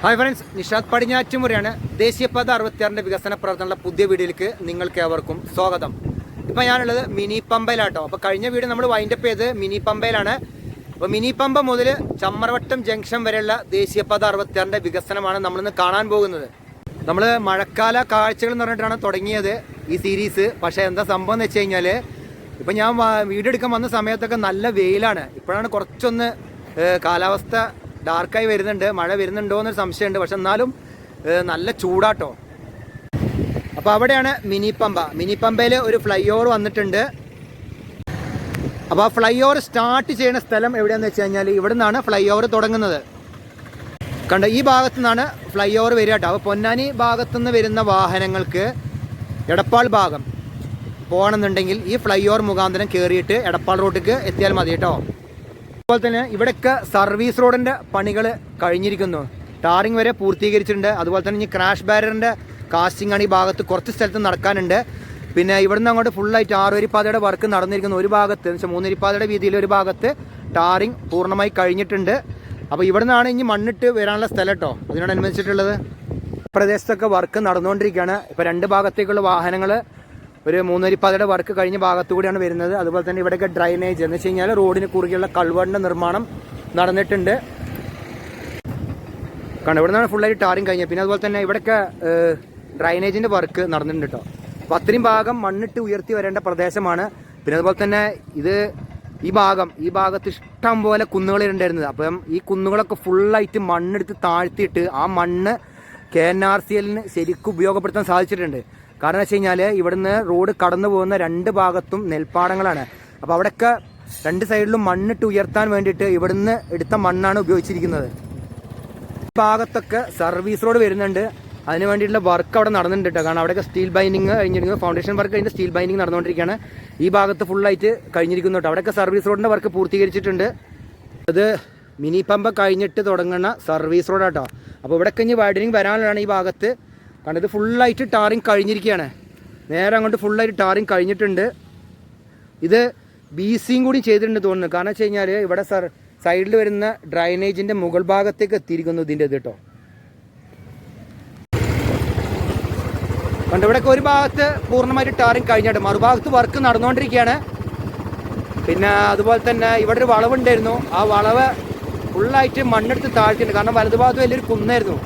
Hi friends Nishad പടിഞ്ഞാറ്റുമുറയാണ് ദേശീയപാത അറുപത്തിയാറിന്റെ വികസന പ്രവർത്തനങ്ങളുടെ പുതിയ വീഡിയോയിലേക്ക് നിങ്ങൾക്ക് ഏവർക്കും സ്വാഗതം. ഇപ്പം ഞാനുള്ളത് മിനി പമ്പയിലാട്ടോ. അപ്പോൾ കഴിഞ്ഞ വീഡിയോ നമ്മൾ വൈൻഡപ്പ് ചെയ്ത് മിനി പമ്പയിലാണ്. അപ്പോൾ മിനി പമ്പ മുതൽ ചമ്മറവട്ടം ജംഗ്ഷൻ വരെയുള്ള ദേശീയപാത അറുപത്തിയാറിന്റെ വികസനമാണ് നമ്മളിന്ന് കാണാൻ പോകുന്നത്. നമ്മൾ മഴക്കാല കാഴ്ചകൾ എന്ന് പറഞ്ഞിട്ടാണ് തുടങ്ങിയത് ഈ സീരീസ് പക്ഷേ എന്താ സംഭവം എന്ന് വെച്ച് കഴിഞ്ഞാൽ ഇപ്പം ഞാൻ വീഡിയോ എടുക്കാൻ വന്ന സമയത്തൊക്കെ നല്ല വെയിലാണ്. ഇപ്പോഴാണ് കുറച്ചൊന്ന് കാലാവസ്ഥ ഡാർക്കായി വരുന്നുണ്ട്. മഴ വരുന്നുണ്ടോ എന്നൊരു സംശയമുണ്ട്. പക്ഷെ എന്നാലും നല്ല ചൂടാട്ടോ. അപ്പോൾ അവിടെയാണ് മിനി പമ്പ. മിനി പമ്പയിൽ ഒരു ഫ്ലൈ ഓവർ വന്നിട്ടുണ്ട്. അപ്പോൾ ആ ഫ്ലൈ ഓവർ സ്റ്റാർട്ട് ചെയ്യുന്ന സ്ഥലം എവിടെയാണെന്ന് വെച്ച് കഴിഞ്ഞാൽ ഇവിടെ നിന്നാണ് ഫ്ലൈ ഓവർ തുടങ്ങുന്നത്. കണ്ടോ ഈ ഭാഗത്തു നിന്നാണ് ഫ്ലൈ ഓവർ വരിക കേട്ടോ. അപ്പോൾ പൊന്നാനി ഭാഗത്തു നിന്ന് വരുന്ന വാഹനങ്ങൾക്ക് എടപ്പാൾ ഭാഗം പോകണമെന്നുണ്ടെങ്കിൽ ഈ ഫ്ലൈ ഓവർ മുഖാന്തരം കയറിയിട്ട് എടപ്പാൾ റോഡിലേക്ക് എത്തിയാൽ മതി കേട്ടോ. അതുപോലെ തന്നെ ഇവിടെയൊക്കെ സർവീസ് റോഡിന്റെ പണികൾ കഴിഞ്ഞിരിക്കുന്നു. ടാറിംഗ് വരെ പൂർത്തീകരിച്ചിട്ടുണ്ട്. അതുപോലെ തന്നെ ഇനി ക്രാഷ് ബാരറിന്റെ കാസ്റ്റിംഗ് ആണ് ഈ ഭാഗത്ത് കുറച്ച് സ്ഥലത്ത് നടക്കാനുണ്ട്. പിന്നെ ഇവിടുന്ന് അങ്ങോട്ട് ഫുള്ളായിട്ട് ആറുവരിപ്പാതയുടെ വർക്ക് നടന്നിരിക്കുന്നു ഒരു ഭാഗത്ത്. എന്ന് വെച്ചാൽ മൂന്നരിപ്പാതയുടെ വീതിയിൽ ഒരു ഭാഗത്ത് ടാറിംഗ് പൂർണമായി കഴിഞ്ഞിട്ടുണ്ട്. അപ്പോൾ നിന്നാണ് ഇനി മണ്ണിട്ട് വരാനുള്ള സ്ഥലം കേട്ടോ. അതിനോടനുബന്ധിച്ചിട്ടുള്ളത്. പ്രദേശത്തൊക്കെ വർക്ക് നടന്നുകൊണ്ടിരിക്കുകയാണ്. ഇപ്പോൾ രണ്ട് ഭാഗത്തേക്കുള്ള വാഹനങ്ങൾ ഒരു മൂന്നരിപ്പാതയുടെ വർക്ക് കഴിഞ്ഞ ഭാഗത്തുകൂടിയാണ് വരുന്നത്. അതുപോലെ തന്നെ ഇവിടെയൊക്കെ ഡ്രൈനേജ് എന്ന് വെച്ച് കഴിഞ്ഞാൽ റോഡിന് കുറുകെയുള്ള കൾവറിന്റെ നിർമ്മാണം നടന്നിട്ടുണ്ട്. കാരണം ഇവിടെ നിന്നാണ് ഫുള്ളായിട്ട് ടാറിങ് കഴിഞ്ഞത്. പിന്നെ അതുപോലെ തന്നെ ഇവിടെയൊക്കെ ഡ്രൈനേജിന്റെ വർക്ക് നടന്നിട്ടുണ്ട് കേട്ടോ അപ്പോൾ അത്രയും ഭാഗം മണ്ണിട്ട് ഉയർത്തി വരേണ്ട പ്രദേശമാണ്. പിന്നെ അതുപോലെ തന്നെ ഇത് ഈ ഭാഗം ഈ ഭാഗത്ത് ഇഷ്ടം പോലെ കുന്നുകൾ ഉണ്ടായിരുന്നത്. അപ്പം ഈ കുന്നുകളൊക്കെ ഫുള്ളായിട്ട് മണ്ണെടുത്ത് താഴ്ത്തിയിട്ട് ആ മണ്ണ് കെ എൻ ആർ സി എല്ലിന് ശരിക്കും ഉപയോഗപ്പെടുത്താൻ സാധിച്ചിട്ടുണ്ട്. കാരണം വെച്ച് കഴിഞ്ഞാൽ ഇവിടുന്ന് റോഡ് കടന്നു പോകുന്ന രണ്ട് ഭാഗത്തും നെൽപ്പാടങ്ങളാണ്. അപ്പോൾ അവിടെയൊക്കെ രണ്ട് സൈഡിലും മണ്ണിട്ട് ഉയർത്താൻ വേണ്ടിയിട്ട് ഇവിടുന്ന് എടുത്ത മണ്ണാണ് ഉപയോഗിച്ചിരിക്കുന്നത്. ഭാഗത്തൊക്കെ സർവീസ് റോഡ് വരുന്നുണ്ട്. അതിന് വേണ്ടിയിട്ടുള്ള വർക്ക് അവിടെ നടന്നിട്ടുണ്ട് കാരണം അവിടെയൊക്കെ സ്റ്റീൽ ബൈൻഡിങ് കഴിഞ്ഞിരിക്കുന്നു. ഫൗണ്ടേഷൻ വർക്ക് കഴിഞ്ഞ് സ്റ്റീൽ ബൈൻഡിങ് നടന്നുകൊണ്ടിരിക്കുകയാണ്. ഈ ഭാഗത്ത് ഫുള്ളായിട്ട് കഴിഞ്ഞിരിക്കുന്നു അവിടെയൊക്കെ സർവീസ് റോഡിന്റെ വർക്ക് പൂർത്തീകരിച്ചിട്ടുണ്ട്. അത് മിനി പമ്പ കഴിഞ്ഞിട്ട് തുടങ്ങുന്ന സർവീസ് റോഡാട്ടോ അപ്പോൾ ഇവിടെ കഴിഞ്ഞ് വൈഡനിങ് വരാനുള്ളതാണ് ഈ ഭാഗത്ത്. കാരണം ഇത് ഫുള്ളായിട്ട് ടാറിങ് കഴിഞ്ഞിരിക്കുകയാണ്. നേരെ അങ്ങോട്ട് ഫുള്ളായിട്ട് ടാറിങ് കഴിഞ്ഞിട്ടുണ്ട്. ഇത് ബി സിയും കൂടി ചെയ്തിട്ടുണ്ട് തോന്നുന്നു. കാരണം വെച്ച് കഴിഞ്ഞാൽ ഇവിടെ സർ സൈഡിൽ വരുന്ന ഡ്രൈനേജിന്റെ മുകൾ ഭാഗത്തേക്ക് എത്തിയിരിക്കുന്നു ഇതിന്റെ ഇത് കേട്ടോ. കണ്ട് ഇവിടെയൊക്കെ ഒരു ഭാഗത്ത് പൂർണമായിട്ട് ടാറിങ് കഴിഞ്ഞിട്ട് മറുഭാഗത്ത് വർക്ക് നടന്നുകൊണ്ടിരിക്കുകയാണ്. പിന്നെ അതുപോലെ തന്നെ ഇവിടെ ഒരു വളവുണ്ടായിരുന്നു. ആ വളവ് ഫുള്ളായിട്ട് മണ്ണെടുത്ത് താഴ്ത്തിയിട്ടുണ്ട്. കാരണം വലതുഭാഗത്ത് വലിയൊരു കുന്നായിരുന്നു.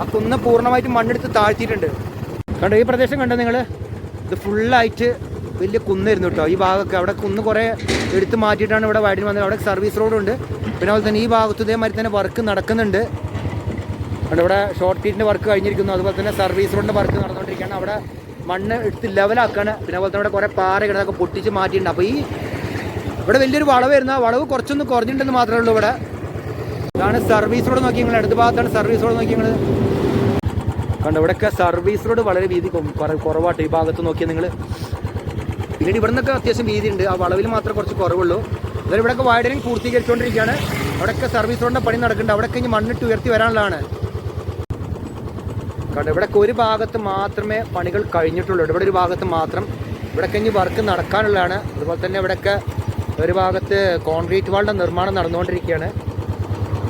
ആ കുന്ന് പൂർണമായിട്ട് മണ്ണെടുത്ത് താഴ്ത്തിയിട്ടുണ്ട്. കണ്ടോ ഈ പ്രദേശം കണ്ടോ നിങ്ങൾ? ഇത് ഫുള്ളായിട്ട് വലിയ കുന്നായിരുന്നു കേട്ടോ. ഈ ഭാഗമൊക്കെ അവിടെ കുന്ന് കുറേ എടുത്ത് മാറ്റിയിട്ടാണ് ഇവിടെ വൈഡിന് വന്നത്. അവിടെ സർവീസ് റോഡുണ്ട് പിന്നെ അതുപോലെ തന്നെ ഈ ഭാഗത്ത് ഇതേമാതിരി തന്നെ വർക്ക് നടക്കുന്നുണ്ട്. അവിടെ ഇവിടെ ഷോർട്ട് ഫീറ്റിന്റെ വർക്ക് കഴിഞ്ഞിരിക്കുന്നു. അതുപോലെ തന്നെ സർവീസ് റോഡിന്റെ വർക്ക് നടന്നുകൊണ്ടിരിക്കുകയാണ്. അവിടെ മണ്ണ് എടുത്ത് ലെവലാക്കാണ് പിന്നെ അതുപോലെ തന്നെ ഇവിടെ കുറേ പാറ പൊട്ടിച്ച് മാറ്റിയിട്ടുണ്ട്. അപ്പോൾ ഈ ഇവിടെ വലിയൊരു വളവ് വരുന്ന. ആ വളവ് കുറച്ചൊന്ന് കുറഞ്ഞിട്ടുണ്ടെന്ന് മാത്രമേ ഉള്ളൂ ഇവിടെ. ഇതാണ് സർവീസ് റോഡ് നോക്കി നിങ്ങൾ ഇടത് ഭാഗത്താണ് സർവീസ് റോഡ് നോക്കി നിങ്ങൾ കണ്ടോ ഇവിടെയൊക്കെ സർവീസ് റോഡ് വളരെ വീതി കുറവാട്ടോ ഈ ഭാഗത്ത് നോക്കിയാൽ നിങ്ങൾ പിന്നീട് ഇവിടെ നിന്നൊക്കെ അത്യാവശ്യം ഉണ്ട് ആ വളവിൽ മാത്രമേ കുറച്ച് കുറവുള്ളൂ. എന്നാലും ഇവിടെയൊക്കെ വൈഡനിങ് പൂർത്തീകരിച്ചുകൊണ്ടിരിക്കുകയാണ് അവിടെയൊക്കെ സർവീസ് റോഡിന്റെ പണി നടക്കുന്നുണ്ട്. അവിടെയൊക്കെ ഇനി മണ്ണിട്ട് ഉയർത്തി വരാനുള്ളതാണ്. കണ്ടോ ഇവിടെയൊക്കെ ഒരു ഭാഗത്ത് മാത്രമേ പണികൾ കഴിഞ്ഞിട്ടുള്ളൂ. ഇവിടെ ഒരു ഭാഗത്ത് മാത്രം ഇവിടെയൊക്കെ ഇനി വർക്ക് നടക്കാനുള്ളതാണ്. അതുപോലെ തന്നെ ഇവിടെയൊക്കെ ഒരു ഭാഗത്ത് കോൺക്രീറ്റ് വാളിന്റെ നിർമ്മാണം നടന്നുകൊണ്ടിരിക്കുകയാണ്.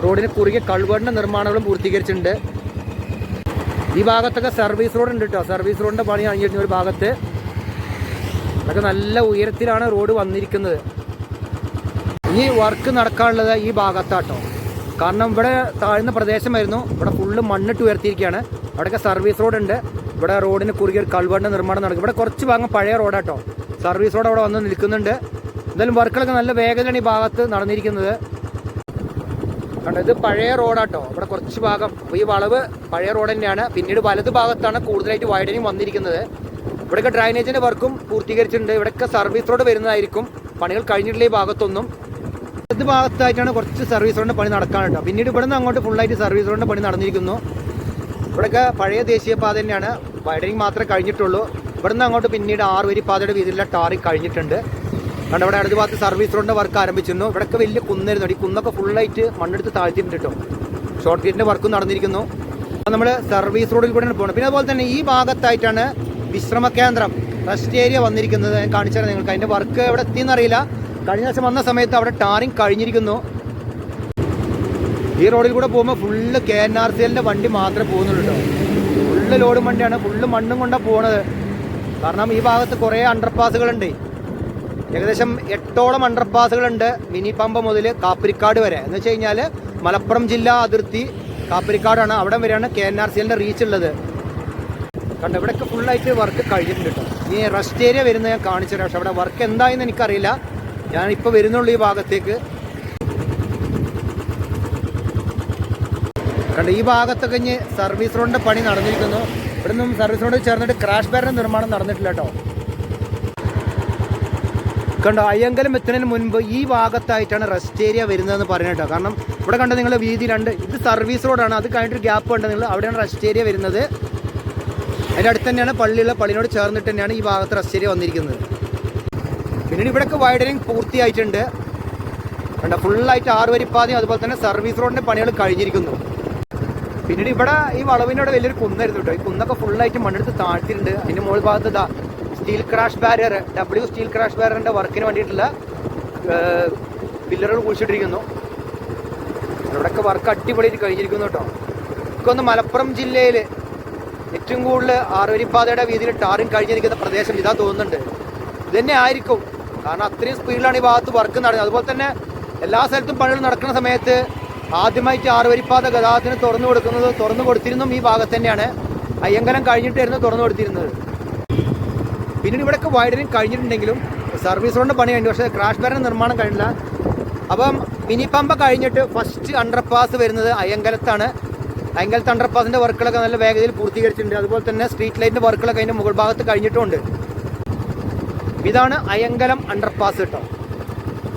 റോഡിന് കുറുകെ കൾവേറിന്റെ നിർമ്മാണങ്ങളും പൂർത്തീകരിച്ചിട്ടുണ്ട്. ഈ ഭാഗത്തൊക്കെ സർവീസ് റോഡ് ഉണ്ട് കേട്ടോ സർവീസ് റോഡിന്റെ പണി കഴിഞ്ഞിരുന്ന ഒരു ഭാഗത്ത് അതൊക്കെ നല്ല ഉയരത്തിലാണ് റോഡ് വന്നിരിക്കുന്നത്. ഈ വർക്ക് നടക്കാനുള്ളത് ഈ ഭാഗത്താട്ടോ. കാരണം ഇവിടെ താഴ്ന്ന പ്രദേശമായിരുന്നു. ഇവിടെ ഫുള്ള് മണ്ണിട്ട് ഉയർത്തിയിരിക്കുകയാണ്. അവിടെയൊക്കെ സർവീസ് റോഡ് ഉണ്ട്. ഇവിടെ റോഡിന് കുറുകെ ഒരു കൾവറിന്റെ നിർമ്മാണം നടക്കും. ഇവിടെ കുറച്ച് ഭാഗം പഴയ റോഡാട്ടോ സർവീസ് റോഡ് അവിടെ വന്ന് നിൽക്കുന്നുണ്ട്. എന്തായാലും വർക്കുകളൊക്കെ നല്ല വേഗതയാണ് ഈ ഭാഗത്ത് നടന്നിരിക്കുന്നത്. കണ്ടോ ഇത് പഴയ റോഡാട്ടോ. ഇവിടെ കുറച്ച് ഭാഗം. ഈ വളവ് പഴയ റോഡ് തന്നെയാണ്. പിന്നീട് വലത് ഭാഗത്താണ് കൂടുതലായിട്ട് വൈഡനിങ് വന്നിരിക്കുന്നത്. ഇവിടെയൊക്കെ ഡ്രൈനേജിന്റെ വർക്കും പൂർത്തീകരിച്ചിട്ടുണ്ട്. ഇവിടെയൊക്കെ സർവീസ് റോഡ് വരുന്നതായിരിക്കും. പണികൾ കഴിഞ്ഞിട്ടില്ല ഈ ഭാഗത്തൊന്നും. ഇത് ഭാഗത്തായിട്ടാണ് കുറച്ച് സർവീസ് റോഡിന് പണി നടക്കാനുണ്ട് പിന്നീട് ഇവിടെ നിന്ന് അങ്ങോട്ട് ഫുള്ളായിട്ട് സർവീസ് റോഡിന് പണി നടന്നിരിക്കുന്നു. ഇവിടെയൊക്കെ പഴയ ദേശീയപാത തന്നെയാണ്. വൈഡനിങ് മാത്രമേ കഴിഞ്ഞിട്ടുള്ളൂ. ഇവിടെ നിന്ന് അങ്ങോട്ട് പിന്നീട് ആറ് വരി പാതയുടെ വീതിയിലുള്ള ടാറി കഴിഞ്ഞിട്ടുണ്ട്. കാരണം ഇവിടെ അടുത്ത ഭാഗത്ത് സർവീസ് റോഡിന്റെ വർക്ക് ആരംഭിച്ചിരുന്നു. ഇവിടെയൊക്കെ വലിയ കുന്നായിരുന്നു ഈ കുന്നൊക്കെ ഫുള്ളായിട്ട് മണ്ണെടുത്ത് താഴ്ത്തിയിട്ടുണ്ട് ഷോർട്ട് ഗേറ്റിന്റെ വർക്കും നടന്നിരിക്കുന്നു. അപ്പോൾ നമ്മൾ സർവീസ് റോഡിൽ കൂടെയാണ് പോകുന്നത് പിന്നെ അതുപോലെ തന്നെ ഈ ഭാഗത്തായിട്ടാണ് വിശ്രമ കേന്ദ്രം റെസ്റ്റ് ഏരിയ വന്നിരിക്കുന്നത്. കാണിച്ചാൽ നിങ്ങൾക്ക്. അതിന്റെ വർക്ക് എവിടെ എത്തിയെന്നറിയില്ല കഴിഞ്ഞ ദിവസം വന്ന സമയത്ത് അവിടെ ടാറിങ് കഴിഞ്ഞിരിക്കുന്നു. ഈ റോഡിൽ കൂടെ പോകുമ്പോൾ full K N R C എല്ലിന്റെ വണ്ടി മാത്രമേ പോകുന്നുള്ളൂ ഫുള്ള് ലോഡും വണ്ടിയാണ്. ഫുള്ള് മണ്ണും കൊണ്ടാണ് പോണത്. കാരണം ഈ ഭാഗത്ത് കുറേ അണ്ടർപാസുകളുണ്ട് ഏകദേശം എട്ടോളം അണ്ടർപാസുകളുണ്ട് മിനി പമ്പ മുതൽ കാപ്പിരിക്കാട് വരെ. എന്ന് വെച്ച് കഴിഞ്ഞാൽ മലപ്പുറം ജില്ലാ അതിർത്തി കാപ്പിരിക്കാടാണ്. അവിടെ വരെയാണ് കെ എൻ ആർ സി എല്ലിന്റെ റീച്ച് ഉള്ളത്. കണ്ടോ ഇവിടെയൊക്കെ ഫുള്ളായിട്ട് വർക്ക് കഴിഞ്ഞിട്ടുണ്ട് കേട്ടോ. ഇനി റെസ്റ്റ് ഏരിയ വരുന്നത് ഞാൻ കാണിച്ചു പക്ഷെ അവിടെ വർക്ക് എന്തായെന്ന് എനിക്കറിയില്ല. ഞാൻ വരുന്നുള്ളൂ ഈ ഭാഗത്തേക്ക്. കണ്ടോ ഈ ഭാഗത്തൊക്കെ ഇനി സർവീസ് റോഡിന്റെ പണി നടന്നിരിക്കുന്നു. ഇവിടെ നിന്നും സർവീസ് റോഡ് ചേർന്നിട്ട് ക്രാഷ് ബാരിന്റെ നിർമ്മാണം നടന്നിട്ടില്ല കേട്ടോ. കണ്ടോ അയ്യങ്കലം എത്തുന്നതിന് മുൻപ് ഈ ഭാഗത്തായിട്ടാണ് റെസ്റ്റ് ഏരിയ വരുന്നതെന്ന് പറഞ്ഞിട്ടോ കാരണം ഇവിടെ കണ്ടോ നിങ്ങൾ വീതി രണ്ട് ഇത് സർവീസ് റോഡാണ് അത് കഴിഞ്ഞിട്ട് ഗ്യാപ്പ് ഉണ്ട് നിങ്ങൾ അവിടെയാണ് റെസ്റ്റ് ഏരിയ വരുന്നത്. അതിന്റെ അടുത്ത് തന്നെയാണ് പള്ളിയുള്ള പള്ളിനോട് ചേർന്നിട്ട് തന്നെയാണ് ഈ ഭാഗത്ത് റെസ്റ്റ് ഏരിയ വന്നിരിക്കുന്നത്. പിന്നീട് ഇവിടെയൊക്കെ വൈഡനിങ് പൂർത്തിയായിട്ടുണ്ട്. കണ്ട ഫുള്ളായിട്ട് ആറ് വരിപ്പാതയും അതുപോലെ തന്നെ സർവീസ് റോഡിന്റെ പണികൾ കഴിഞ്ഞിരിക്കുന്നു. പിന്നീട് ഇവിടെ ഈ വളവിനോട് വലിയൊരു കുന്നായിരുന്നു കേട്ടോ. ഈ കുന്നൊക്കെ ഫുള്ളായിട്ട് മണ്ണെടുത്ത് താഴ്ത്തിയിട്ടുണ്ട്. അതിന്റെ മുകൾ ഭാഗത്ത് steel crash barrier W steel crash ബാരിയറിന്റെ വർക്കിന് വേണ്ടിയിട്ടുള്ള പില്ലറുകൾ കുഴിച്ചിട്ടിരിക്കുന്നു. ഇവിടെയൊക്കെ വർക്ക് അടിപൊളിയായിട്ട് കഴിഞ്ഞിരിക്കുന്നു കേട്ടോ. ഇക്കൊന്ന് മലപ്പുറം ജില്ലയിൽ ഏറ്റവും കൂടുതൽ ആറുവരിപ്പാതയുടെ വീതിയിൽ ടാറിങ് കഴിഞ്ഞിരിക്കുന്ന പ്രദേശം ഇതാ തോന്നുന്നുണ്ട്. ഇതന്നെ ആയിരിക്കും. കാരണം അത്രയും സ്പീഡിലാണ് ഈ ഭാഗത്ത് വർക്ക് നടന്നത് അതുപോലെ തന്നെ എല്ലാ സ്ഥലത്തും പണികൾ നടക്കുന്ന സമയത്ത് ആദ്യമായിട്ട് ആറുവരിപ്പാത ഗതാഗതത്തിന് തുറന്നു കൊടുക്കുന്നത് തുറന്നു കൊടുത്തിരുന്നതും ഈ ഭാഗത്ത് തന്നെയാണ്. അയ്യങ്കലം കഴിഞ്ഞിട്ടായിരുന്നു തുറന്നു കൊടുത്തിരുന്നത്. പിന്നീട് ഇവിടെയൊക്കെ വൈഡനിങ് കഴിഞ്ഞിട്ടുണ്ടെങ്കിലും സർവീസ് റോഡിന്റെ പണി കഴിഞ്ഞു. പക്ഷേ ക്രാഷ് ബാരിന്റെ നിർമ്മാണം കഴിഞ്ഞില്ല. അപ്പം മിനി പമ്പ കഴിഞ്ഞിട്ട് ഫസ്റ്റ് അണ്ടർപാസ് വരുന്നത് അയ്യങ്കലത്താണ്. അയ്യങ്കലത്ത് അണ്ടർപാസിന്റെ വർക്കുകളൊക്കെ നല്ല വേഗതയിൽ പൂർത്തീകരിച്ചിട്ടുണ്ട്. അതുപോലെ തന്നെ സ്ട്രീറ്റ് ലൈറ്റിന്റെ വർക്കുകളൊക്കെ അതിന്റെ മുകൾ ഭാഗത്ത് കഴിഞ്ഞിട്ടുമുണ്ട് ഇതാണ് അയ്യങ്കലം അണ്ടർപാസ് കേട്ടോ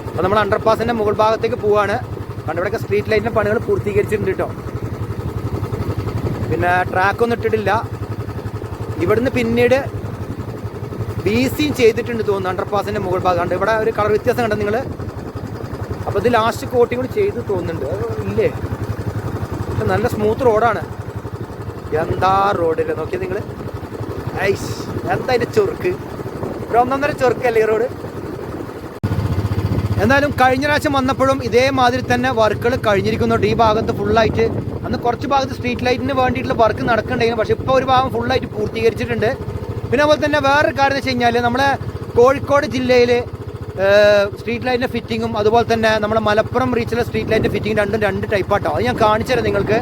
അപ്പോൾ നമ്മൾ അണ്ടർപാസിന്റെ മുകൾ ഭാഗത്തേക്ക് പോവാണ്. കാരണം ഇവിടെയൊക്കെ സ്ട്രീറ്റ് ലൈറ്റിന്റെ പണികൾ പൂർത്തീകരിച്ചിട്ടുണ്ട് കേട്ടോ പിന്നെ ട്രാക്കൊന്നും ഇട്ടിട്ടില്ല. ഇവിടുന്ന് പിന്നീട് ബി സിയും ചെയ്തിട്ടുണ്ട് തോന്നുന്നു അണ്ടർപാസിന്റെ മുകൾ ഭാഗം. കണ്ട് ഇവിടെ ഒരു കളർ വ്യത്യാസം കണ്ടത് നിങ്ങൾ അപ്പോൾ ഇത് ലാസ്റ്റ് കോട്ടിങ് കൂടി ചെയ്ത് തോന്നുന്നുണ്ട്. ഇല്ലേ? പക്ഷെ നല്ല സ്മൂത്ത് റോഡാണ് എന്താ റോഡില്ല നോക്കിയത് നിങ്ങൾ ഐസ് എന്താ അതിന്റെ ചൊറുക്ക്? ഒരു ഒന്നൊന്നര ചൊറുക്കല്ലേ റോഡ് എന്നാലും കഴിഞ്ഞ പ്രാവശ്യം വന്നപ്പോഴും ഇതേമാതിരി തന്നെ വർക്കുകൾ കഴിഞ്ഞിരിക്കുന്നുണ്ട് ഈ ഭാഗത്ത് ഫുള്ളായിട്ട് അന്ന് കുറച്ച് ഭാഗത്ത് സ്ട്രീറ്റ് ലൈറ്റിന് വേണ്ടിയിട്ടുള്ള വർക്ക് നടക്കുന്നുണ്ടെങ്കിലും പക്ഷേ ഇപ്പോൾ ഒരു ഭാഗം ഫുള്ളായിട്ട് പൂർത്തീകരിച്ചിട്ടുണ്ട്. പിന്നെ അതുപോലെ തന്നെ വേറൊരു കാര്യം എന്ന് വെച്ച് കഴിഞ്ഞാൽ നമ്മളെ കോഴിക്കോട് ജില്ലയിൽ സ്ട്രീറ്റ് ലൈറ്റിന്റെ ഫിറ്റിങ്ങും അതുപോലെ തന്നെ നമ്മുടെ മലപ്പുറം റീച്ചിലെ സ്ട്രീറ്റ് ലൈറ്റിന്റെ ഫിറ്റിംഗ് രണ്ടും രണ്ട് ടൈപ്പാട്ടോ അത് ഞാൻ കാണിച്ചു തരാം നിങ്ങൾക്ക്.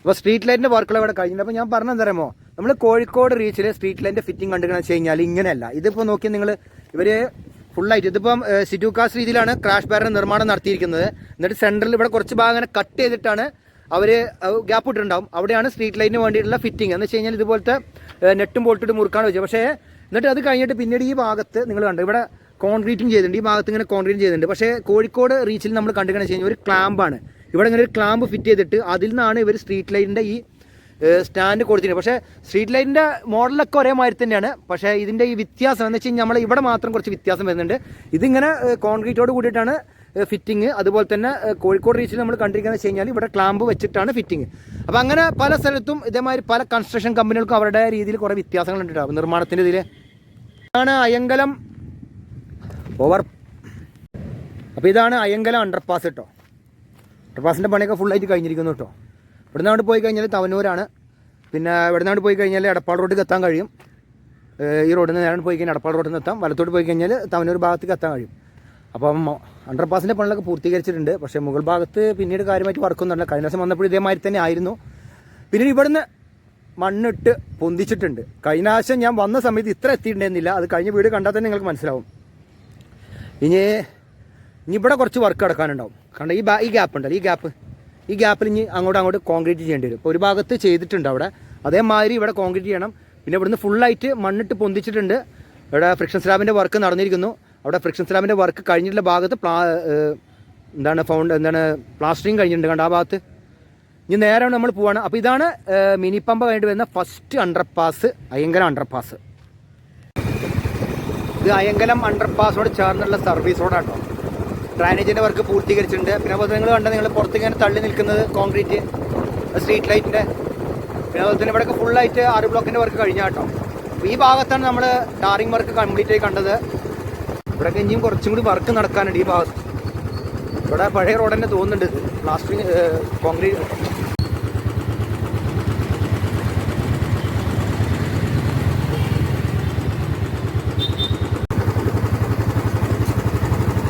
അപ്പോൾ സ്ട്രീറ്റ് ലൈറ്റിന്റെ വർക്കുകൾ ഇവിടെ കഴിഞ്ഞിട്ട് അപ്പോൾ ഞാൻ പറഞ്ഞത് തരാമോ നമ്മൾ കോഴിക്കോട് റീച്ചിൽ സ്ട്രീറ്റ് ലൈറ്റിന്റെ ഫിറ്റിംഗ് കണ്ടു വെച്ച് കഴിഞ്ഞാൽ ഇങ്ങനെയല്ല. ഇതിപ്പോൾ നോക്കി നിങ്ങൾ ഇവർ ഫുള്ളായിട്ട് ഇതിപ്പം സിറ്റു കാസ് രീതിയിലാണ് ക്രാഷ് ബാരിന്റെ നിർമ്മാണം നടത്തിയിരിക്കുന്നത്. എന്നിട്ട് സെന്ററിൽ ഇവിടെ കുറച്ച് ഭാഗം അങ്ങനെ കട്ട് ചെയ്തിട്ടാണ് അവർ ഗ്യാപ്പ് ഇട്ടിട്ടുണ്ടാവും. അവിടെയാണ് സ്ട്രീറ്റ് ലൈറ്റിന് വേണ്ടിയിട്ടുള്ള ഫിറ്റിംഗ് എന്ന് വെച്ച് കഴിഞ്ഞാൽ ഇതുപോലത്തെ നെട്ടും ബോൾട്ടിട്ട് മുറുക്കാൻ വെച്ചു. പക്ഷേ എന്നിട്ട് അത് കഴിഞ്ഞിട്ട് പിന്നീട് ഈ ഭാഗത്ത് നിങ്ങൾ കണ്ടു ഇവിടെ കോൺക്രീറ്റിംഗ് ചെയ്തിട്ടുണ്ട്. ഈ ഭാഗത്ത് ഇങ്ങനെ കോൺക്രീറ്റ് ചെയ്തിട്ടുണ്ട്. പക്ഷേ കോഴിക്കോട് റീച്ചിൽ നമ്മൾ കണ്ടുകണെന്ന് വെച്ച് കഴിഞ്ഞാൽ ഒരു ക്ലാമ്പാണ്. ഇവിടെ ഇങ്ങനെ ഒരു ക്ലാമ്പ് ഫിറ്റ് ചെയ്തിട്ട് അതിൽ നിന്നാണ് ഇവർ സ്ട്രീറ്റ് ലൈറ്റിന്റെ ഈ സ്റ്റാൻഡ് കൊടുത്തിട്ടുണ്ട് പക്ഷേ സ്ട്രീറ്റ് ലൈറ്റിന്റെ മോഡലൊക്കെ ഒരേമാതിരി തന്നെയാണ്. പക്ഷേ ഇതിന്റെ ഈ വ്യത്യാസം എന്ന് വെച്ച് കഴിഞ്ഞാൽ നമ്മൾ ഇവിടെ മാത്രം കുറച്ച് വ്യത്യാസം വരുന്നുണ്ട്. ഇതിങ്ങനെ കോൺക്രീറ്റോട് കൂടിയിട്ടാണ് ഫിറ്റിംഗ് അതുപോലെ തന്നെ കോഴിക്കോട് റീച്ചിൽ നമ്മൾ കണ്ടിരിക്കുന്നത് വെച്ച് കഴിഞ്ഞാൽ ഇവിടെ ക്ലാമ്പ് വെച്ചിട്ടാണ് ഫിറ്റിംഗ് അപ്പോൾ അങ്ങനെ പല സ്ഥലത്തും ഇതേമാതിരി പല കൺസ്ട്രക്ഷൻ കമ്പനികൾക്കും അവരുടെ രീതിയിൽ കുറേ വ്യത്യാസങ്ങൾ ഉണ്ടാവും നിർമ്മാണത്തിന്റെ ഇതിൽ ഇതാണ് അയങ്കലം ഓവർ അപ്പോൾ ഇതാണ് അയങ്കലം അണ്ടർപാസ് കേട്ടോ അണ്ടർപാസിന്റെ പണിയൊക്കെ ഫുള്ളായിട്ട് കഴിഞ്ഞിരിക്കുന്നു കേട്ടോ ഇവിടെ നിന്നാണ് പോയി കഴിഞ്ഞാൽ തവനൂരാണ് പിന്നെ ഇവിടെ നിന്നാണ് പോയി കഴിഞ്ഞാൽ എടപ്പാൾ റോഡിൽ എത്താൻ കഴിയും. ഈ റോഡിൽ നിന്ന് നേരം പോയി കഴിഞ്ഞാൽ എടപ്പാൾ റോഡിൽ നിന്ന് എത്താം. വലത്തോട്ട് പോയി കഴിഞ്ഞാൽ തവനൂർ ഭാഗത്തേക്ക് എത്താൻ കഴിയും. അപ്പം അണ്ടർ പാസിന്റെ പണികളൊക്കെ പൂർത്തീകരിച്ചിട്ടുണ്ട്. പക്ഷേ മുകൾ ഭാഗത്ത് പിന്നീട് കാര്യമായിട്ട് വർക്കൊന്നുമില്ല കഴിഞ്ഞ ദിവസം വന്നപ്പോൾ ഇതേമാതിരി തന്നെ ആയിരുന്നു. പിന്നീട് ഇവിടുന്ന് മണ്ണിട്ട് പൊന്തിച്ചിട്ടുണ്ട്. കഴിഞ്ഞ ആവശ്യം ഞാൻ വന്ന സമയത്ത് ഇത്ര എത്തിയിട്ടുണ്ടായിരുന്നില്ല. അത് കഴിഞ്ഞ വീട് കണ്ടാൽ തന്നെ നിങ്ങൾക്ക് മനസ്സിലാവും. ഇനി ഇനി ഇവിടെ കുറച്ച് വർക്ക് കിടക്കാനുണ്ടാവും കാരണം ഈ ഈ ഗ്യാപ്പ് ഉണ്ടല്ലോ. ഈ ഗ്യാപ്പ് ഈ ഗ്യാപ്പിൽ ഇനി അങ്ങോട്ട് അങ്ങോട്ട് കോൺക്രീറ്റ് ചെയ്യേണ്ടി വരും. ഇപ്പോൾ ഒരു ഭാഗത്ത് ചെയ്തിട്ടുണ്ട് അവിടെ. അതേമാതിരി ഇവിടെ കോൺക്രീറ്റ് ചെയ്യണം. പിന്നെ ഇവിടുന്ന് ഫുള്ളായിട്ട് മണ്ണിട്ട് പൊന്തിച്ചിട്ടുണ്ട്. ഇവിടെ ഫ്രിക്ഷൻ സ്ലാബിന്റെ വർക്ക് നടന്നിരിക്കുന്നു. അവിടെ ഫ്രിക്ഷൻ സ്ലാബിന്റെ വർക്ക് കഴിഞ്ഞിട്ടുള്ള ഭാഗത്ത് പ്ലാ എന്താണ് ഫൗണ്ട് എന്താണ് പ്ലാസ്റ്ററിങ് കഴിഞ്ഞിട്ടുണ്ട് കണ്ട ആ ഭാഗത്ത്? ഇനി നേരെ നമ്മൾ പോവാണ്. അപ്പോൾ ഇതാണ് മിനി പമ്പ കഴിഞ്ഞിട്ട് വരുന്ന ഫസ്റ്റ് അണ്ടർപാസ് അയ്യങ്കര അണ്ടർപാസ് ഇത് അയങ്കലം അണ്ടർപാസോട് ചേർന്നുള്ള സർവീസ് റോഡാട്ടോ ഡ്രൈനേജിന്റെ വർക്ക് പൂർത്തീകരിച്ചിട്ടുണ്ട്. പിന്നെ അതുപോലെ നിങ്ങൾ കണ്ട നിങ്ങൾ പുറത്ത് ഇങ്ങനെ തള്ളി നിൽക്കുന്നത് കോൺക്രീറ്റ് സ്ട്രീറ്റ് ലൈറ്റിന്റെ പിന്നെ അതുപോലെ തന്നെ ഇവിടെയൊക്കെ ഫുള്ളായിട്ട് ആറ് ബ്ലോക്കിന്റെ വർക്ക് കഴിഞ്ഞ കേട്ടോ ഈ ഭാഗത്താണ് നമ്മൾ ടാറിംഗ് വർക്ക് കംപ്ലീറ്റ് ആയി കണ്ടത്. ഇവിടെയൊക്കെ ഇനിയും കുറച്ചും കൂടി വർക്ക് നടക്കാനുണ്ട് ഈ ഭാഗത്ത്. ഇവിടെ പഴയ റോഡ് തന്നെ തോന്നുന്നുണ്ട് പ്ലാസ്റ്റിക് കോൺക്രീറ്റ്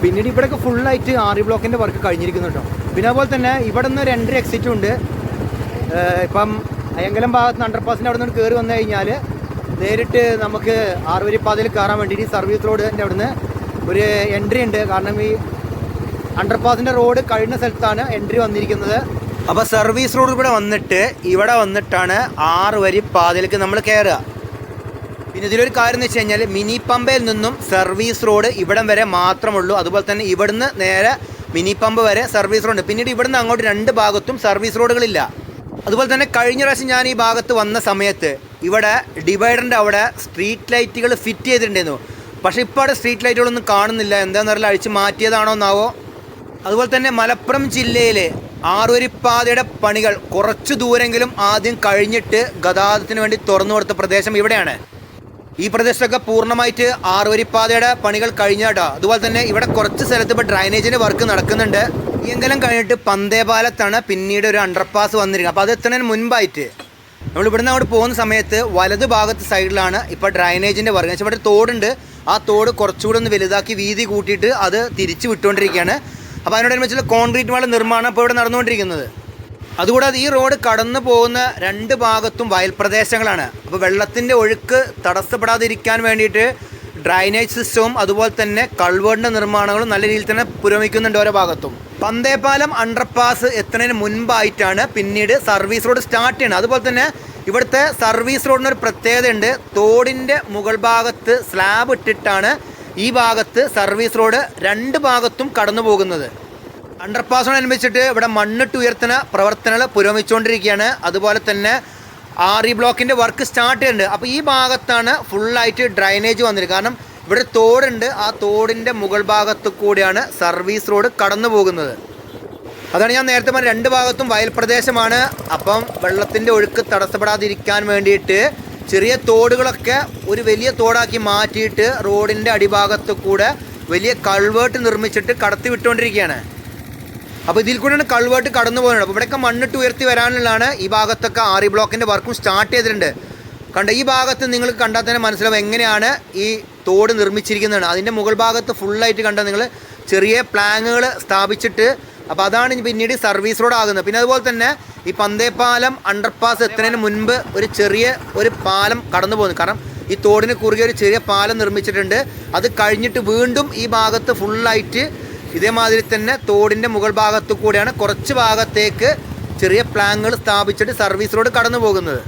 പിന്നീട് ഇവിടെയൊക്കെ ഫുള്ളായിട്ട് ആറി ബ്ലോക്കിന്റെ വർക്ക് കഴിഞ്ഞിരിക്കുന്നു കേട്ടോ പിന്നെ അതുപോലെ തന്നെ ഇവിടെ നിന്ന് രണ്ട് എക്സിറ്റും ഉണ്ട്. ഇപ്പം അയ്യങ്കലം ഭാഗത്ത് അണ്ടർപാസിന്റെ അവിടെ നിന്ന് കയറി വന്നു കഴിഞ്ഞാൽ നേരിട്ട് നമുക്ക് ആറുവരിപ്പാതയിൽ കയറാൻ വേണ്ടിയിട്ട് സർവീസ് റോഡിന്റെ അവിടെ നിന്ന് ഒരു എൻട്രി ഉണ്ട്. കാരണം ഈ അണ്ടർപാസിന്റെ റോഡ് കഴിഞ്ഞ സ്ഥലത്താണ് എൻട്രി വന്നിരിക്കുന്നത്. അപ്പോൾ സർവീസ് റോഡ് ഇവിടെ വന്നിട്ട് ഇവിടെ വന്നിട്ടാണ് ആറ് വരി പാതയിലേക്ക് നമ്മൾ കയറുക പിന്നെ ഇതിലൊരു കാര്യം എന്ന് വെച്ച് കഴിഞ്ഞാൽ മിനി പമ്പയിൽ നിന്നും സർവീസ് റോഡ് ഇവിടം വരെ മാത്രമുള്ളൂ. അതുപോലെ തന്നെ ഇവിടുന്ന് നേരെ മിനി പമ്പ് വരെ സർവീസ് റോഡ് പിന്നീട് ഇവിടുന്ന് അങ്ങോട്ട് രണ്ട് ഭാഗത്തും സർവീസ് റോഡുകളില്ല അതുപോലെ തന്നെ കഴിഞ്ഞ പ്രാവശ്യം ഞാൻ ഈ ഭാഗത്ത് വന്ന സമയത്ത് ഇവിടെ ഡിവൈഡറിന്റെ അവിടെ സ്ട്രീറ്റ് ലൈറ്റുകൾ ഫിറ്റ് ചെയ്തിട്ടുണ്ടായിരുന്നു. പക്ഷേ ഇപ്പോൾ അവിടെ സ്ട്രീറ്റ് ലൈറ്റുകളൊന്നും കാണുന്നില്ല. എന്താണെന്ന് അറിയില്ല അഴിച്ച് മാറ്റിയതാണോ എന്നാവോ. അതുപോലെ തന്നെ മലപ്പുറം ജില്ലയിലെ ആറുവരിപ്പാതയുടെ പണികൾ കുറച്ച് ദൂരെങ്കിലും ആദ്യം കഴിഞ്ഞിട്ട് ഗതാഗതത്തിന് വേണ്ടി തുറന്നു കൊടുത്ത പ്രദേശം ഇവിടെയാണ്. ഈ പ്രദേശത്തൊക്കെ പൂർണമായിട്ട് ആറുവരിപ്പാതയുടെ പണികൾ കഴിഞ്ഞാട്ടോ അതുപോലെ തന്നെ ഇവിടെ കുറച്ച് സ്ഥലത്ത് ഇപ്പോൾ ഡ്രൈനേജിന്റെ വർക്ക് നടക്കുന്നുണ്ട്. എങ്കിലും കഴിഞ്ഞിട്ട് പന്തേപാലത്താണ് പിന്നീട് ഒരു അണ്ടർപാസ് വന്നിരിക്കുന്നത്. അപ്പോൾ അത് എത്തുന്നതിന് മുൻപായിട്ട് നമ്മൾ ഇവിടുന്ന് അങ്ങോട്ട് പോകുന്ന സമയത്ത് വലത് ഭാഗത്ത് സൈഡിലാണ് ഇപ്പോൾ ഡ്രൈനേജിന്റെ വർക്ക് വെച്ചാൽ ഇവിടെ തോടുണ്ട്. ആ തോട് കുറച്ചുകൂടെ ഒന്ന് വലുതാക്കി വീതി കൂട്ടിയിട്ട് അത് തിരിച്ച് വിട്ടുകൊണ്ടിരിക്കുകയാണ്. അപ്പോൾ അതിനോടനുബന്ധിച്ചുള്ള കോൺക്രീറ്റ് വാള നിർമ്മാണം ഇപ്പോൾ ഇവിടെ നടന്നുകൊണ്ടിരിക്കുന്നത്. അതുകൂടാതെ ഈ റോഡ് കടന്നു പോകുന്ന രണ്ട് ഭാഗത്തും വയൽ പ്രദേശങ്ങളാണ്. അപ്പോൾ വെള്ളത്തിന്റെ ഒഴുക്ക് തടസ്സപ്പെടാതിരിക്കാൻ വേണ്ടിയിട്ട് ഡ്രൈനേജ് സിസ്റ്റവും അതുപോലെ തന്നെ കൾവേർഡിന്റെ നിർമ്മാണങ്ങളും നല്ല രീതിയിൽ തന്നെ പുരോഗമിക്കുന്നുണ്ട് ഓരോ ഭാഗത്തും. പന്തേപാലം അണ്ടർപാസ് എത്തുന്നതിന് മുൻപായിട്ടാണ് പിന്നീട് സർവീസ് റോഡ് സ്റ്റാർട്ട് ചെയ്യുന്നത് അതുപോലെ തന്നെ ഇവിടുത്തെ സർവീസ് റോഡിനൊരു പ്രത്യേകതയുണ്ട്. തോടിന്റെ മുകൾ ഭാഗത്ത് സ്ലാബ് ഇട്ടിട്ടാണ് ഈ ഭാഗത്ത് സർവീസ് റോഡ് രണ്ട് ഭാഗത്തും കടന്നു പോകുന്നത്. അണ്ടർപാസിനോടനുബന്ധിച്ചിട്ട് ഇവിടെ മണ്ണിട്ട് ഉയർത്തുന്ന പ്രവർത്തനങ്ങൾ പുരോഗമിച്ചുകൊണ്ടിരിക്കുകയാണ്. അതുപോലെ തന്നെ ആർ ഇ ബ്ലോക്കിന്റെ വർക്ക് സ്റ്റാർട്ട് ചെയ്യുന്നുണ്ട്. അപ്പോൾ ഈ ഭാഗത്താണ് ഫുള്ളായിട്ട് ഡ്രൈനേജ് വന്നിരിക്കുന്നത്. കാരണം ഇവിടെ തോടുണ്ട്. ആ തോടിന്റെ മുകൾ ഭാഗത്ത് കൂടിയാണ് സർവീസ് റോഡ് കടന്നു പോകുന്നത് അതാണ് ഞാൻ നേരത്തെ പറഞ്ഞ രണ്ട് ഭാഗത്തും വയൽ പ്രദേശമാണ് അപ്പം വെള്ളത്തിന്റെ ഒഴുക്ക് തടസ്സപ്പെടാതിരിക്കാൻ വേണ്ടിയിട്ട് ചെറിയ തോടുകളൊക്കെ ഒരു വലിയ തോടാക്കി മാറ്റിയിട്ട് റോഡിന്റെ അടിഭാഗത്ത് കൂടെ വലിയ കൾവേർട്ട് നിർമ്മിച്ചിട്ട് കടത്തി വിട്ടുകൊണ്ടിരിക്കുകയാണ്. അപ്പോൾ ഇതിൽ കൂടെയാണ് കൾവേർട്ട് കടന്നു പോകുന്നത് അപ്പോൾ ഇവിടെയൊക്കെ മണ്ണിട്ട് ഉയർത്തി വരാനുള്ളതാണ് ഈ ഭാഗത്തൊക്കെ ആറി ബ്ലോക്കിന്റെ വർക്കും സ്റ്റാർട്ട് ചെയ്തിട്ടുണ്ട്. കണ്ട ഈ ഭാഗത്ത് നിങ്ങൾക്ക് കണ്ടാൽ തന്നെ മനസ്സിലാവും എങ്ങനെയാണ് ഈ തോട് നിർമ്മിച്ചിരിക്കുന്നതാണ് അതിന്റെ മുകൾ ഭാഗത്ത് ഫുള്ളായിട്ട് കണ്ടാൽ നിങ്ങൾ? ചെറിയ പ്ലാങ്ങുകൾ സ്ഥാപിച്ചിട്ട്. അപ്പോൾ അതാണ് പിന്നീട് സർവീസ് റോഡ് ആകുന്നത്. പിന്നെ അതുപോലെ തന്നെ ഈ പന്തേപ്പാലം അണ്ടർപാസ് എത്തുന്നതിന് മുൻപ് ഒരു ചെറിയ ഒരു പാലം കടന്നു പോകുന്നു. കാരണം ഈ തോടിന് കുറുകെ ഒരു ചെറിയ പാലം നിർമ്മിച്ചിട്ടുണ്ട്. അത് കഴിഞ്ഞിട്ട് വീണ്ടും ഈ ഭാഗത്ത് ഫുള്ളായിട്ട് ഇതേമാതിരി തന്നെ തോടിന്റെ മുകൾ ഭാഗത്തു കൂടെയാണ് കുറച്ച് ഭാഗത്തേക്ക് ചെറിയ പ്ലാങ്ങുകൾ സ്ഥാപിച്ചിട്ട് സർവീസ് റോഡ് കടന്നു പോകുന്നത്.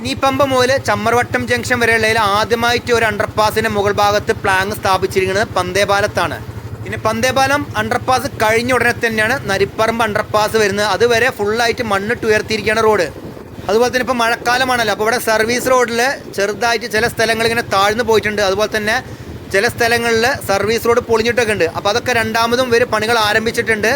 ഇനിപ്പമ്പ മുതൽ ചമ്മർവട്ടം ജംഗ്ഷൻ വരെയുള്ളതിൽ ആദ്യമായിട്ട് ഒരു അണ്ടർപാസിന്റെ മുകൾ ഭാഗത്ത് പ്ലാങ് സ്ഥാപിച്ചിരിക്കുന്നത് പന്തേപാലത്താണ്. പിന്നെ പന്തേപാലം അണ്ടർപാസ് കഴിഞ്ഞ ഉടനെ തന്നെയാണ് നരിപ്പറമ്പ് അണ്ടർപാസ് വരുന്നത്. അതുവരെ ഫുള്ളായിട്ട് മണ്ണിട്ട് ഉയർത്തിയിരിക്കുകയാണ് റോഡ് അതുപോലെ തന്നെ ഇപ്പോൾ മഴക്കാലമാണല്ലോ. അപ്പോൾ ഇവിടെ സർവീസ് റോഡിൽ ചെറുതായിട്ട് ചില സ്ഥലങ്ങൾ ഇങ്ങനെ താഴ്ന്നു പോയിട്ടുണ്ട്. അതുപോലെ തന്നെ ചില സ്ഥലങ്ങളിൽ സർവീസ് റോഡ് പൊളിഞ്ഞിട്ടൊക്കെ ഉണ്ട്. അപ്പോൾ അതൊക്കെ രണ്ടാമതും ഇവർ പണികൾ ആരംഭിച്ചിട്ടുണ്ട്.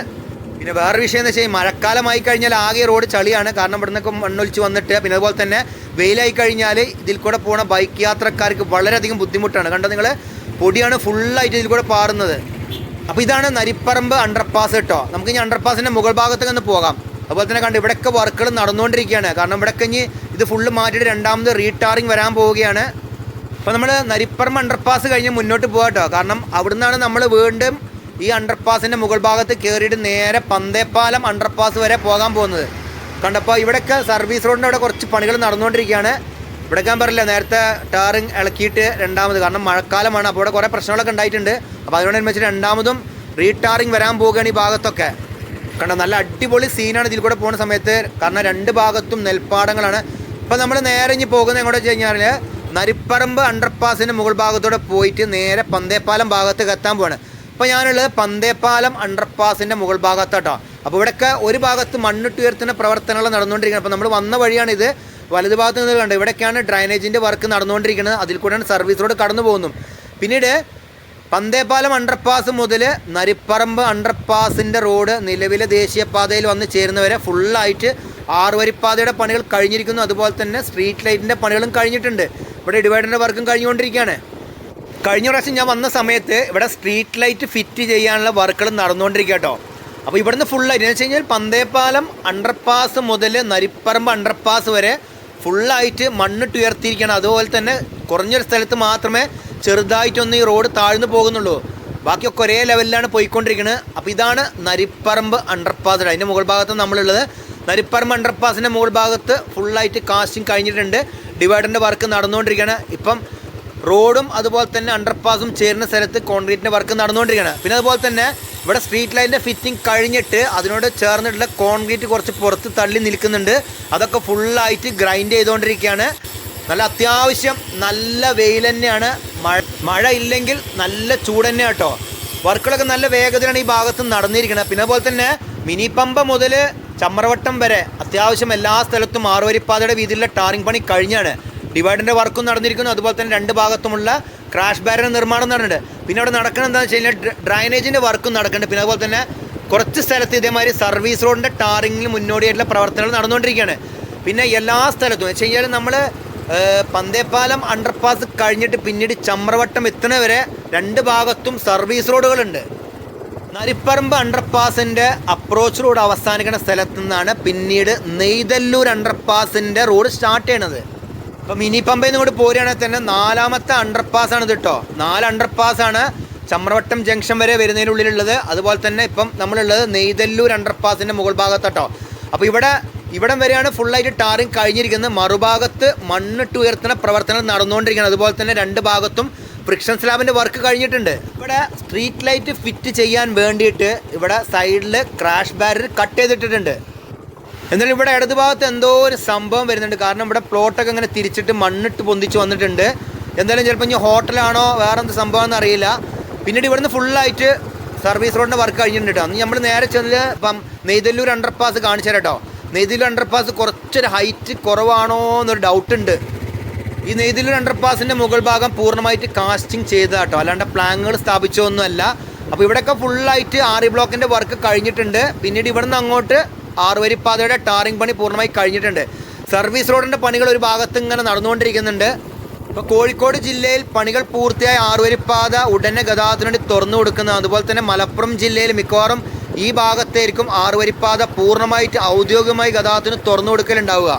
പിന്നെ വേറൊരു വിഷയം എന്ന് വെച്ചാൽ ഈ മഴക്കാലമായി കഴിഞ്ഞാൽ ആകെ റോഡ് ചളിയാണ്. കാരണം ഇവിടെ നിന്നൊക്കെ മണ്ണൊലിച്ച് വന്നിട്ട് പിന്നെ അതുപോലെ തന്നെ വെയിലായി കഴിഞ്ഞാൽ ഇതിൽ കൂടെ പോണ ബൈക്ക് യാത്രക്കാർക്ക് വളരെയധികം ബുദ്ധിമുട്ടാണ്. കണ്ടോ നിങ്ങൾ? പൊടിയാണ് ഫുള്ളായിട്ട് ഇതിൽ കൂടെ പാറുന്നത്. അപ്പോൾ ഇതാണ് നരിപ്പറമ്പ് അണ്ടർപാസ് കേട്ടോ നമുക്ക് ഇനി അണ്ടർപാസിന്റെ മുകൾ ഭാഗത്തേക്ക് ഒന്ന് പോകാം. അതുപോലെ തന്നെ കണ്ട് ഇവിടെയൊക്കെ വർക്കുകൾ നടന്നുകൊണ്ടിരിക്കുകയാണ്. കാരണം ഇവിടെയൊക്കെ ഇനി ഇത് ഫുള്ള് മാറ്റിയിട്ട് രണ്ടാമത് റീടാറിങ് വരാൻ പോവുകയാണ്. അപ്പോൾ നമ്മൾ നരിപ്പറമ്പ് അണ്ടർപാസ് കഴിഞ്ഞ് മുന്നോട്ട് പോകാം കേട്ടോ കാരണം അവിടുന്നാണ് നമ്മൾ വീണ്ടും ഈ അണ്ടർപാസിന്റെ മുകൾ ഭാഗത്ത് കയറിയിട്ട് നേരെ പന്തേപ്പാലം അണ്ടർപാസ് വരെ പോകാൻ പോകുന്നത്. കണ്ടപ്പോൾ ഇവിടെയൊക്കെ സർവീസ് റോഡിന്റെ അവിടെ കുറച്ച് പണികൾ നടന്നുകൊണ്ടിരിക്കുകയാണ്. ഇവിടെ ഞാൻ പറയില്ല നേരത്തെ ടാറിങ് ഇളക്കിയിട്ട് രണ്ടാമത് കാരണം മഴക്കാലമാണ് അപ്പോൾ ഇവിടെ കുറേ പ്രശ്നങ്ങളൊക്കെ ഉണ്ടായിട്ടുണ്ട്. അപ്പോൾ അതിനോടനുബന്ധിച്ച് രണ്ടാമതും റീടാറിങ് വരാൻ പോവുകയാണ് ഈ ഭാഗത്തൊക്കെ. കണ്ടോ നല്ല അടിപൊളി സീനാണ് ഇതിൽ കൂടെ പോകുന്ന സമയത്ത്. കാരണം രണ്ട് ഭാഗത്തും നെൽപ്പാടങ്ങളാണ്. അപ്പോൾ നമ്മൾ നേരെ ഇനി പോകുന്നത് എങ്ങോട്ട് വെച്ച് കഴിഞ്ഞാൽ നരിപ്പറമ്പ് അണ്ടർപാസിന്റെ മുകൾ ഭാഗത്തൂടെ പോയിട്ട് നേരെ പന്തേപ്പാലം ഭാഗത്തേക്ക് എത്താൻ പോവാണ്. ഇപ്പോൾ ഞാനുള്ളത് പന്തേപ്പാലം അണ്ടർപാസിന്റെ മുകൾ ഭാഗത്താട്ടോ. അപ്പോൾ ഇവിടെയൊക്കെ ഒരു ഭാഗത്ത് മണ്ണിട്ട് ഉയർത്തുന്ന പ്രവർത്തനങ്ങൾ നടന്നുകൊണ്ടിരിക്കുന്നത് അപ്പോൾ നമ്മൾ വന്ന വഴിയാണ് ഇത്. വലതു ഭാഗത്ത് നിന്ന് കണ്ടത് ഇവിടെയൊക്കെയാണ് ഡ്രൈനേജിന്റെ വർക്ക് നടന്നുകൊണ്ടിരിക്കുന്നത്. അതിൽ കൂടെയാണ് സർവീസ് റോഡ് കടന്നു പോകുന്നു പിന്നീട് പന്തേപ്പാലം അണ്ടർപാസ് മുതൽ നരിപ്പറമ്പ് അണ്ടർപാസിന്റെ റോഡ് നിലവിലെ ദേശീയപാതയിൽ വന്ന് ചേരുന്നവരെ ഫുള്ളായിട്ട് ആറുവരിപ്പാതയുടെ പണികൾ കഴിഞ്ഞിരിക്കുന്നു. അതുപോലെ തന്നെ സ്ട്രീറ്റ് ലൈറ്റിന്റെ പണികളും കഴിഞ്ഞിട്ടുണ്ട്. ഇവിടെ ഡിവൈഡറിന്റെ വർക്കും കഴിഞ്ഞുകൊണ്ടിരിക്കുകയാണ്. കഴിഞ്ഞ പ്രാവശ്യം ഞാൻ വന്ന സമയത്ത് ഇവിടെ സ്ട്രീറ്റ് ലൈറ്റ് ഫിറ്റ് ചെയ്യാനുള്ള വർക്കുകൾ നടന്നുകൊണ്ടിരിക്കുക കേട്ടോ. അപ്പോൾ ഇവിടുന്ന് ഫുള്ളായിട്ട് എന്ന് വെച്ച് കഴിഞ്ഞാൽ പന്തേപ്പാലം അണ്ടർപാസ് മുതൽ നരിപ്പറമ്പ് അണ്ടർപാസ് വരെ ഫുള്ളായിട്ട് മണ്ണിട്ട് ഉയർത്തിയിരിക്കുകയാണ് അതുപോലെ തന്നെ കുറഞ്ഞൊരു സ്ഥലത്ത് മാത്രമേ ചെറുതായിട്ടൊന്ന് ഈ റോഡ് താഴ്ന്നു പോകുന്നുള്ളൂ. ബാക്കിയൊക്കെ ഒരേ ലെവലിലാണ് പോയിക്കൊണ്ടിരിക്കുന്നത് അപ്പോൾ ഇതാണ് നരിപ്പറമ്പ് അണ്ടർപാസ് അതിന്റെ മുകൾ ഭാഗത്ത് നമ്മളുള്ളത്. നരിപ്പറമ്പ് അണ്ടർപാസിന്റെ മുകൾ ഭാഗത്ത് ഫുള്ളായിട്ട് കാസ്റ്റിംഗ് കഴിഞ്ഞിട്ടുണ്ട്. ഡിവൈഡറിന്റെ വർക്ക് നടന്നുകൊണ്ടിരിക്കുകയാണ്. ഇപ്പം റോഡും അതുപോലെ തന്നെ അണ്ടർപാസും ചേരുന്ന സ്ഥലത്ത് കോൺക്രീറ്റിന്റെ വർക്ക് നടന്നുകൊണ്ടിരിക്കുകയാണ്. പിന്നെ അതുപോലെ തന്നെ ഇവിടെ സ്ട്രീറ്റ് ലൈറ്റിന്റെ ഫിറ്റിംഗ് കഴിഞ്ഞിട്ട് അതിനോട് ചേർന്നിട്ടുള്ള കോൺക്രീറ്റ് കുറച്ച് പുറത്ത് തള്ളി നിൽക്കുന്നുണ്ട്. അതൊക്കെ ഫുള്ളായിട്ട് ഗ്രൈൻഡ് ചെയ്തുകൊണ്ടിരിക്കുകയാണ്. നല്ല അത്യാവശ്യം നല്ല വെയിൽ തന്നെയാണ്. മഴ മഴ ഇല്ലെങ്കിൽ നല്ല ചൂട് തന്നെ കേട്ടോ. വർക്കുകളൊക്കെ നല്ല വേഗത്തിലാണ് ഈ ഭാഗത്ത് നടന്നിരിക്കുന്നത് പിന്നെ അതുപോലെ തന്നെ മിനി പമ്പ മുതൽ ചമ്മറവട്ടം വരെ അത്യാവശ്യം എല്ലാ സ്ഥലത്തും ആറുവരിപ്പാതയുടെ വീതിയിലുള്ള ടാറിംഗ് പണി കഴിഞ്ഞാണ്. ഡിവൈഡറിന്റെ വർക്കും നടന്നിരിക്കുന്നു. അതുപോലെ തന്നെ രണ്ട് ഭാഗത്തുമുള്ള ക്രാഷ് ബാരിയർ നിർമ്മാണം നടന്നിട്ടുണ്ട്. പിന്നെ അവിടെ നടക്കുന്നത് എന്താണെന്ന് വെച്ച് കഴിഞ്ഞാൽ ഡ്രൈനേജിന്റെ വർക്കും നടക്കുന്നുണ്ട്. പിന്നെ അതുപോലെ തന്നെ കുറച്ച് സ്ഥലത്ത് ഇതേമാതിരി സർവീസ് റോഡിന്റെ ടാറിങ്ങിന് മുന്നോടിയായിട്ടുള്ള പ്രവർത്തനങ്ങൾ നടന്നുകൊണ്ടിരിക്കുകയാണ്. പിന്നെ എല്ലാ സ്ഥലത്തും വെച്ച് കഴിഞ്ഞാൽ നമ്മൾ പന്തേപ്പാലം അണ്ടർപാസ് കഴിഞ്ഞിട്ട് പിന്നീട് ചമ്രവട്ടം എത്തുന്നവരെ രണ്ട് ഭാഗത്തും സർവീസ് റോഡുകളുണ്ട് നരിപ്പറമ്പ് അണ്ടർപാസിന്റെ അപ്രോച്ച് റോഡ് അവസാനിക്കുന്ന സ്ഥലത്തു നിന്നാണ് പിന്നീട് നെയ്തല്ലൂർ അണ്ടർപാസിന്റെ റോഡ് സ്റ്റാർട്ട് ചെയ്യണത്. ഇപ്പൊ മിനി പമ്പയിൽ നിന്ന് പോരുകയാണെങ്കിൽ തന്നെ നാലാമത്തെ അണ്ടർപാസ് ആണ് കേട്ടോ നാല് അണ്ടർപാസ് ആണ് ചമ്രവട്ടം ജംഗ്ഷൻ വരെ വരുന്നതിനുള്ളിലുള്ളത്. അതുപോലെ തന്നെ ഇപ്പം നമ്മളുള്ളത് നെയ്തല്ലൂർ അണ്ടർപാസിന്റെ മുകൾ ഭാഗത്താട്ടോ. അപ്പോൾ ഇവിടെ ഇവിടം വരെയാണ് ഫുള്ളായിട്ട് ടാറിങ് കഴിഞ്ഞിരിക്കുന്നത്. മറുഭാഗത്ത് മണ്ണിട്ട് ഉയർത്തുന്ന പ്രവർത്തനം നടന്നുകൊണ്ടിരിക്കുകയാണ്. അതുപോലെ തന്നെ രണ്ട് ഭാഗത്തും ഫ്രിക്ഷൻ സ്ലാബിന്റെ വർക്ക് കഴിഞ്ഞിട്ടുണ്ട്. ഇവിടെ സ്ട്രീറ്റ് ലൈറ്റ് ഫിറ്റ് ചെയ്യാൻ വേണ്ടിയിട്ട് ഇവിടെ സൈഡിൽ ക്രാഷ് ബാരർ കട്ട് ചെയ്തിട്ടിട്ടുണ്ട്. എന്നാലും ഇവിടെ ഇടതുഭാഗത്ത് എന്തോ ഒരു സംഭവം വരുന്നുണ്ട്. കാരണം ഇവിടെ പ്ലോട്ടൊക്കെ ഇങ്ങനെ തിരിച്ചിട്ട് മണ്ണിട്ട് പൊന്തിച്ച് വന്നിട്ടുണ്ട്. എന്തായാലും ചിലപ്പോൾ ഇനി ഹോട്ടലാണോ വേറെ എന്ത് സംഭവം എന്ന് അറിയില്ല. പിന്നീട് ഇവിടുന്ന് ഫുള്ളായിട്ട് സർവീസ് റോഡിന്റെ വർക്ക് കഴിഞ്ഞിട്ടുണ്ട് കേട്ടോ അന്ന് നമ്മൾ നേരെ ചെന്നിൽ ഇപ്പം നെയ്തല്ലൂർ അണ്ടർപാസ് കാണിച്ചു കേട്ടോ നെയ്തല്ലൂർ അണ്ടർപാസ് കുറച്ചൊരു ഹൈറ്റ് കുറവാണോ എന്നൊരു ഡൗട്ട് ഉണ്ട്. ഈ നെയ്തല്ലൂർ അണ്ടർപാസിന്റെ മുകൾ ഭാഗം പൂർണമായിട്ട് കാസ്റ്റിംഗ് ചെയ്ത കേട്ടോ അല്ലാണ്ട് പ്ലാങ്ങുകൾ സ്ഥാപിച്ചൊന്നുമല്ല അപ്പോൾ ഇവിടെയൊക്കെ ഫുള്ളായിട്ട് ആറി ബ്ലോക്കിന്റെ വർക്ക് കഴിഞ്ഞിട്ടുണ്ട്. പിന്നീട് ഇവിടുന്ന് അങ്ങോട്ട് ആറുവരിപ്പാതയുടെ ടാറിംഗ് പണി പൂർണമായി കഴിഞ്ഞിട്ടുണ്ട്. സർവീസ് റോഡിന്റെ പണികൾ ഒരു ഭാഗത്ത് ഇങ്ങനെ നടന്നുകൊണ്ടിരിക്കുന്നുണ്ട്. ഇപ്പോൾ കോഴിക്കോട് ജില്ലയിൽ പണികൾ പൂർത്തിയായ ആറുവരിപ്പാത ഉടനെ ഗതാഗതത്തിന് വേണ്ടി തുറന്നു കൊടുക്കുന്നത് അതുപോലെ തന്നെ മലപ്പുറം ജില്ലയിൽ മിക്കവാറും ഈ ഭാഗത്തായിരിക്കും ആറുവരിപ്പാത പൂർണമായിട്ട് ഔദ്യോഗികമായി ഗതാഗതത്തിന് തുറന്നു കൊടുക്കലുണ്ടാവുക.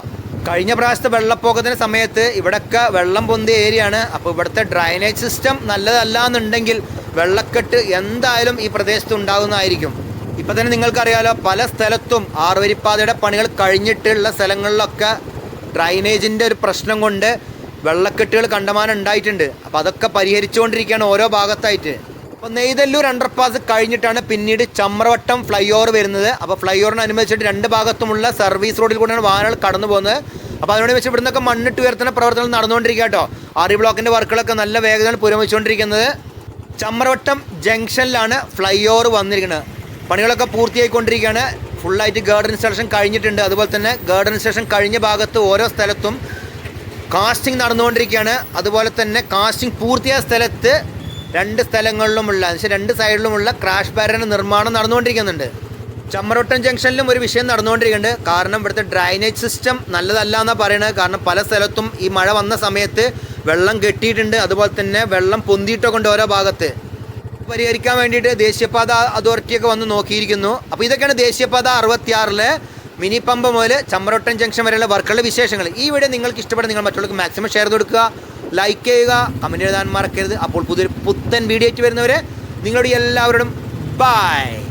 കഴിഞ്ഞ പ്രാവശ്യത്തെ വെള്ളപ്പൊക്കത്തിന് സമയത്ത് ഇവിടൊക്കെ വെള്ളം പൊന്തിയ ഏരിയയാണ്. അപ്പോൾ ഇവിടുത്തെ ഡ്രൈനേജ് സിസ്റ്റം നല്ലതല്ല എന്നുണ്ടെങ്കിൽ വെള്ളക്കെട്ട് എന്തായാലും ഈ പ്രദേശത്ത് ഉണ്ടാകുന്നതായിരിക്കും. ഇപ്പം തന്നെ നിങ്ങൾക്കറിയാലോ പല സ്ഥലത്തും ആറുവരിപ്പാതയുടെ പണികൾ കഴിഞ്ഞിട്ടുള്ള സ്ഥലങ്ങളിലൊക്കെ ഡ്രൈനേജിന്റെ ഒരു പ്രശ്നം കൊണ്ട് വെള്ളക്കെട്ടുകൾ കണ്ടമാനം ഉണ്ടായിട്ടുണ്ട്. അപ്പോൾ അതൊക്കെ പരിഹരിച്ചുകൊണ്ടിരിക്കുകയാണ് ഓരോ ഭാഗത്തായിട്ട്. അപ്പോൾ നെയ്തല്ലൂർ അണ്ടർപാസ് കഴിഞ്ഞിട്ടാണ് പിന്നീട് ചമ്രവട്ടം ഫ്ലൈ ഓവർ വരുന്നത്. അപ്പോൾ ഫ്ലൈ ഓവറിനനുബന്ധിച്ചിട്ട് രണ്ട് ഭാഗത്തുമുള്ള സർവീസ് റോഡിൽ കൂടെയാണ് വാഹനങ്ങൾ കടന്നു പോകുന്നത്. അപ്പോൾ അതിനോട് വെച്ച് ഇവിടുന്നൊക്കെ മണ്ണിട്ട് ഉയർത്തുന്ന പ്രവർത്തനങ്ങൾ നടന്നുകൊണ്ടിരിക്കുക കേട്ടോ ആറി ബ്ലോക്കിന്റെ വർക്കുകളൊക്കെ നല്ല വേഗതയാണ് പുരോഗമിച്ചുകൊണ്ടിരിക്കുന്നത്. ചമ്രവട്ടം ജംഗ്ഷനിലാണ് ഫ്ലൈ ഓവർ വന്നിരിക്കുന്നത്. പണികളൊക്കെ പൂർത്തിയായിക്കൊണ്ടിരിക്കുകയാണ്. ഫുള്ളായിട്ട് ഗാർഡൻ ഇൻസ്റ്റലേഷൻ കഴിഞ്ഞിട്ടുണ്ട്. അതുപോലെ തന്നെ ഗാർഡൻ ഇൻസ്റ്റലേഷൻ കഴിഞ്ഞ ഭാഗത്ത് ഓരോ സ്ഥലത്തും കാസ്റ്റിംഗ് നടന്നുകൊണ്ടിരിക്കുകയാണ്. അതുപോലെ തന്നെ കാസ്റ്റിംഗ് പൂർത്തിയായ സ്ഥലത്ത് രണ്ട് സ്ഥലങ്ങളിലുമുള്ള എന്നുവെച്ചാൽ രണ്ട് സൈഡിലുമുള്ള ക്രാഷ് ബാരിയറിന്റെ നിർമ്മാണം നടന്നുകൊണ്ടിരിക്കുന്നുണ്ട്. ചമ്മറോട്ടം ജംഗ്ഷനിലും ഒരു വിഷയം നടന്നുകൊണ്ടിരിക്കുന്നുണ്ട്. കാരണം ഇവിടുത്തെ ഡ്രൈനേജ് സിസ്റ്റം നല്ലതല്ല എന്നാണ് പറയുന്നത് കാരണം പല സ്ഥലത്തും ഈ മഴ വന്ന സമയത്ത് വെള്ളം കെട്ടിയിട്ടുണ്ട്. അതുപോലെ തന്നെ വെള്ളം പൊന്തിയിട്ടൊക്കെ ഉണ്ട് ഓരോ ഭാഗത്ത്. പരിഹരിക്കാൻ വേണ്ടിയിട്ട് ദേശീയപാത അതോറിറ്റിയൊക്കെ വന്ന് നോക്കിയിരിക്കുന്നു. അപ്പോൾ ഇതൊക്കെയാണ് ദേശീയപാത അറുപത്തിയാറിലെ മിനി പമ്പ മുതൽ ചമ്മറോട്ടൻ ജംഗ്ഷൻ വരെയുള്ള വർക്കുകളുടെ വിശേഷങ്ങൾ. ഈ വീഡിയോ നിങ്ങൾക്ക് ഇഷ്ടപ്പെടുന്ന നിങ്ങൾ മറ്റുള്ളവർക്ക് മാക്സിമം ഷെയർ കൊടുക്കുക ലൈക്ക് ചെയ്യുക കമന്റ് എഴുതാൻ മറക്കരുത്. അപ്പോൾ പുതിയൊരു പുത്തൻ വീഡിയോ വരുന്നവരെ നിങ്ങളുടെ എല്ലാവരോടും ബൈ